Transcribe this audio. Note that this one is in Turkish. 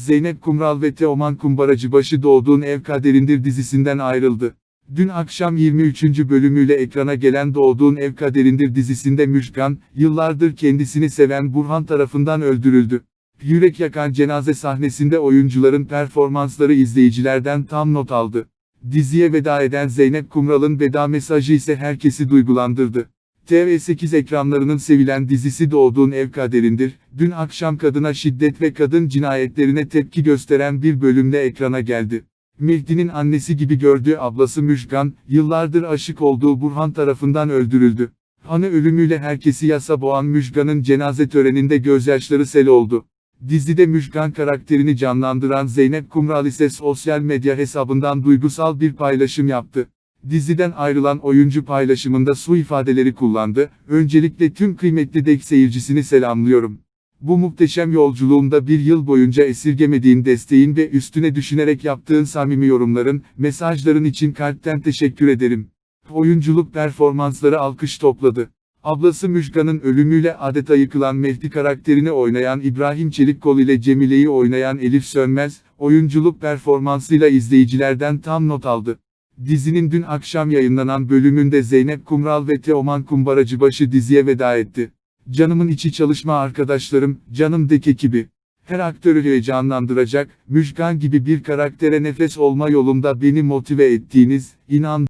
Zeynep Kumral ve Teoman Kumbaracıbaşı Doğduğun Ev Kaderindir dizisinden ayrıldı. Dün akşam 23. bölümüyle ekrana gelen Doğduğun Ev Kaderindir dizisinde Müşkan, yıllardır kendisini seven Burhan tarafından öldürüldü. Yürek yakan cenaze sahnesinde oyuncuların performansları izleyicilerden tam not aldı. Diziye veda eden Zeynep Kumral'ın veda mesajı ise herkesi duygulandırdı. TV8 ekranlarının sevilen dizisi Doğduğun Ev Kaderindir, dün akşam kadına şiddet ve kadın cinayetlerine tepki gösteren bir bölümle ekrana geldi. Mehdi'nin annesi gibi gördüğü ablası Müşkan, yıllardır aşık olduğu Burhan tarafından öldürüldü. Hanı ölümüyle herkesi yasa boğan Müşkan'ın cenaze töreninde gözyaşları sel oldu. Dizide Müşkan karakterini canlandıran Zeynep Kumral ise sosyal medya hesabından duygusal bir paylaşım yaptı. Diziden ayrılan oyuncu paylaşımında su ifadeleri kullandı. Öncelikle tüm kıymetli dek seyircisini selamlıyorum. Bu muhteşem yolculuğumda bir yıl boyunca esirgemediğin desteğin ve üstüne düşünerek yaptığın samimi yorumların, mesajların için kalpten teşekkür ederim. Oyunculuk performansları alkış topladı. Ablası Müjgan'ın ölümüyle adeta yıkılan Mehdi karakterini oynayan İbrahim Çelikkol ile Cemile'yi oynayan Elif Sönmez, oyunculuk performansıyla izleyicilerden tam not aldı. Dizinin dün akşam yayınlanan bölümünde Zeynep Kumral ve Teoman Kumbaracıbaşı diziye veda etti. Canımın içi çalışma arkadaşlarım, canım dek ekibi. Her aktörü heyecanlandıracak, Müjgan gibi bir karaktere nefes olma yolunda beni motive ettiğiniz, inan